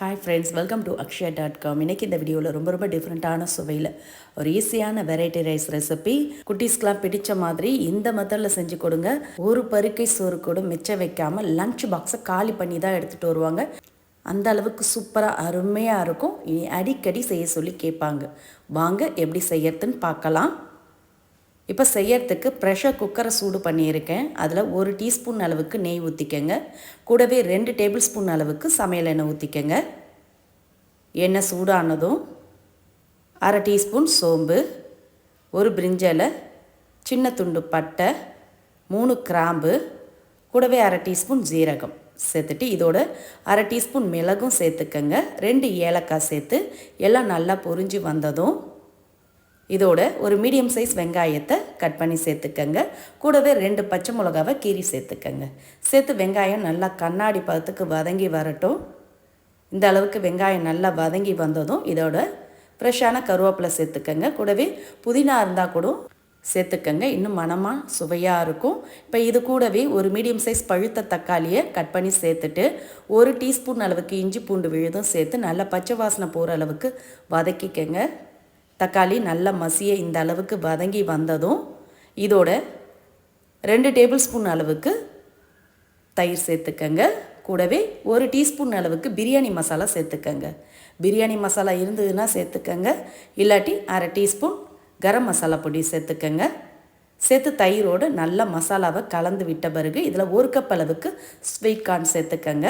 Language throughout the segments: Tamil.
Hi friends welcome to Akshaya dot com இன்றைக்கி இந்த வீடியோவில் ரொம்ப ரொம்ப டிஃப்ரெண்ட்டான சுவையில் ஒரு ஈஸியான வெரைட்டி ரைஸ் ரெசிபி குட்டீஸ்க்கெலாம் பிடிச்ச மாதிரி இந்த மெத்தடில் செஞ்சு கொடுங்க. ஒரு பருக்கை சோறு கூட மிச்சம் வைக்காமல் லஞ்ச் பாக்ஸை காலி பண்ணி தான் எடுத்துகிட்டு வருவாங்க. அந்த அளவுக்கு சூப்பராக அருமையாக இருக்கும். இனி அடிக்கடி செய்ய சொல்லி கேட்பாங்க. வாங்க எப்படி செய்யறதுன்னு பார்க்கலாம். இப்போ செய்யறதுக்கு ப்ரெஷர் குக்கரை சூடு பண்ணியிருக்கேன். அதில் ஒரு டீஸ்பூன் அளவுக்கு நெய் ஊற்றிக்கங்க கூடவே ரெண்டு டேபிள் ஸ்பூன் அளவுக்கு சமையல் எண்ணெய் ஊற்றிக்கங்க எண்ணெய் சூடானதும் அரை டீஸ்பூன் சோம்பு ஒரு பிரிஞ்சலை சின்ன துண்டு பட்டை மூணு கிராம்பு கூடவே அரை டீஸ்பூன் ஜீரகம் சேர்த்துட்டு இதோட அரை டீஸ்பூன் மிளகும் சேர்த்துக்கங்க. ரெண்டு ஏலக்காய் சேர்த்து எல்லாம் நல்லா பொரிஞ்சு வந்ததும் இதோட ஒரு மீடியம் சைஸ் வெங்காயத்தை கட் பண்ணி சேர்த்துக்கங்க. கூடவே ரெண்டு பச்சை மிளகாவை கீரி சேர்த்துக்கங்க. சேர்த்து வெங்காயம் நல்லா கண்ணாடி பதத்துக்கு வதங்கி வரட்டும். இந்த அளவுக்கு வெங்காயம் நல்லா வதங்கி வந்ததும் இதோட ஃப்ரெஷ்ஷான கருவேப்பிலை சேர்த்துக்கங்க. கூடவே புதினா இருந்தால் கூட சேர்த்துக்கங்க. இன்னும் மனமாக சுவையாக இருக்கும். இப்போ இது கூடவே ஒரு மீடியம் சைஸ் பழுத்த தக்காளியை கட் பண்ணி சேர்த்துட்டு ஒரு டீஸ்பூன் அளவுக்கு இஞ்சி பூண்டு விழுதும் சேர்த்து நல்லா பச்சை வாசனை போகிற அளவுக்கு வதக்கிக்கங்க. தக்காளி நல்லா மசிய இந்த அளவுக்கு வதங்கி வந்ததும் இதோட ரெண்டு டேபிள் ஸ்பூன் அளவுக்கு தயிர் சேர்த்துக்கங்க. கூடவே ஒரு டீஸ்பூன் அளவுக்கு பிரியாணி மசாலா சேர்த்துக்கங்க. பிரியாணி மசாலா இருந்ததுன்னா சேர்த்துக்கங்க. இல்லாட்டி அரை டீஸ்பூன் கரம் மசாலா பொடி சேர்த்துக்கங்க. சேர்த்து தயிரோடு நல்ல மசாலாவை கலந்து விட்ட பிறகு இதில் ஒரு கப் அளவுக்கு ஸ்வீட் கார்ன் சேர்த்துக்கங்க.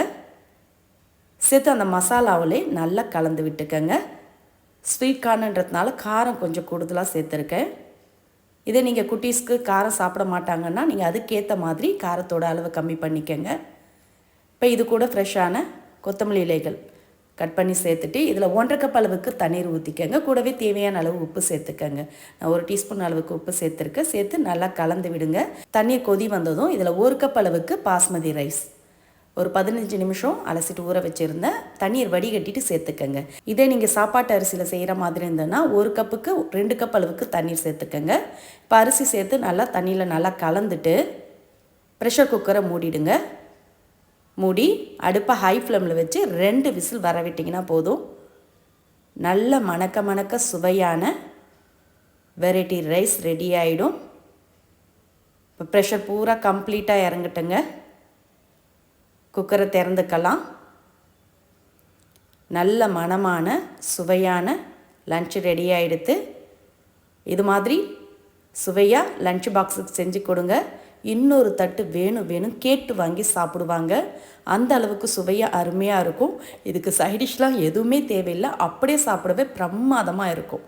சேர்த்து அந்த மசாலாவிலே நல்லா கலந்து விட்டுக்கங்க. ஸ்வீட் கார்னுன்றதுனால காரம் கொஞ்சம் கூடுதலாக சேர்த்துருக்கேன். இதே நீங்கள் குட்டீஸ்க்கு காரம் சாப்பிட மாட்டாங்கன்னா நீங்கள் அதுக்கேற்ற மாதிரி காரத்தோட அளவு கம்மி பண்ணிக்கங்க. இப்போ இது கூட ஃப்ரெஷ்ஷான கொத்தமல்லி இலைகள் கட் பண்ணி சேர்த்துட்டு இதில் ஒன்றரை கப் அளவுக்கு தண்ணீர் ஊற்றிக்கங்க கூடவே தேவையான அளவு உப்பு சேர்த்துக்கங்க. நான் ஒரு டீஸ்பூன் அளவுக்கு உப்பு சேர்த்துருக்கேன். சேர்த்து நல்லா கலந்து விடுங்க. தண்ணி கொதி வந்ததும் இதில் ஒரு கப் அளவுக்கு பாஸ்மதி ரைஸ். ஒரு பதினஞ்சு நிமிஷம் அலசிட்டு ஊற வச்சுருந்தேன் தண்ணீர் வடிகட்டிட்டு சேர்த்துக்கங்க. இதே நீங்கள் சாப்பாட்டு அரிசியில் செய்கிற மாதிரி இருந்ததுன்னா ஒரு கப்புக்கு ரெண்டு கப் அளவுக்கு தண்ணீர் சேர்த்துக்கங்க. இப்போ அரிசி சேர்த்து நல்லா தண்ணியில் நல்லா கலந்துட்டு ப்ரெஷர் குக்கரை மூடிடுங்க. மூடி அடுப்பை ஹை ஃப்ளேமில் வச்சு ரெண்டு விசில் வர விட்டிங்கன்னா போதும். நல்ல மணக்க மணக்க சுவையான வெரைட்டி ரைஸ் ரெடி ஆகிடும் இப்போ ப்ரெஷர் பூரா கம்ப்ளீட்டாக இறங்கட்டுங்க. குக்கரை திறந்துக்கலாம். நல்ல மனமான சுவையான லன்ச் ரெடி ஆகிடுத்து இது மாதிரி சுவையாக லன்ச் பாக்ஸுக்கு செஞ்சு கொடுங்க. இன்னொரு தட்டு வேணும் வேணும் கேட்டு வாங்கி சாப்பிடுவாங்க. அந்த அளவுக்கு சுவையாக அருமையாக இருக்கும். இதுக்கு சைடிஷ்லாம் எதுவுமே தேவையில்லை. அப்படியே சாப்பிடவே பிரமாதமாக இருக்கும்.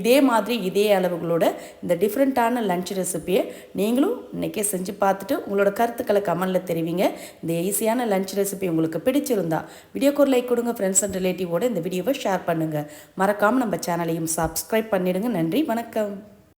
இதே மாதிரி இதே அளவுகளோட இந்த டிஃப்ரெண்ட்டான லன்ச் ரெசிப்பியை நீங்களும் இன்றைக்கே செஞ்சு பார்த்துட்டு உங்களோட கருத்துக்களை கமெண்டில் தெரிவிங்க. இந்த ஈஸியான லன்ச் ரெசிபி உங்களுக்கு பிடிச்சிருந்தா வீடியோக்கு ஒரு லைக் கொடுங்க ஃப்ரெண்ட்ஸ் அண்ட் ரிலேட்டிவோட இந்த வீடியோவை ஷேர் பண்ணுங்கள் மறக்காமல் நம்ம சேனலையும் சப்ஸ்கிரைப் பண்ணிடுங்க. நன்றி வணக்கம்.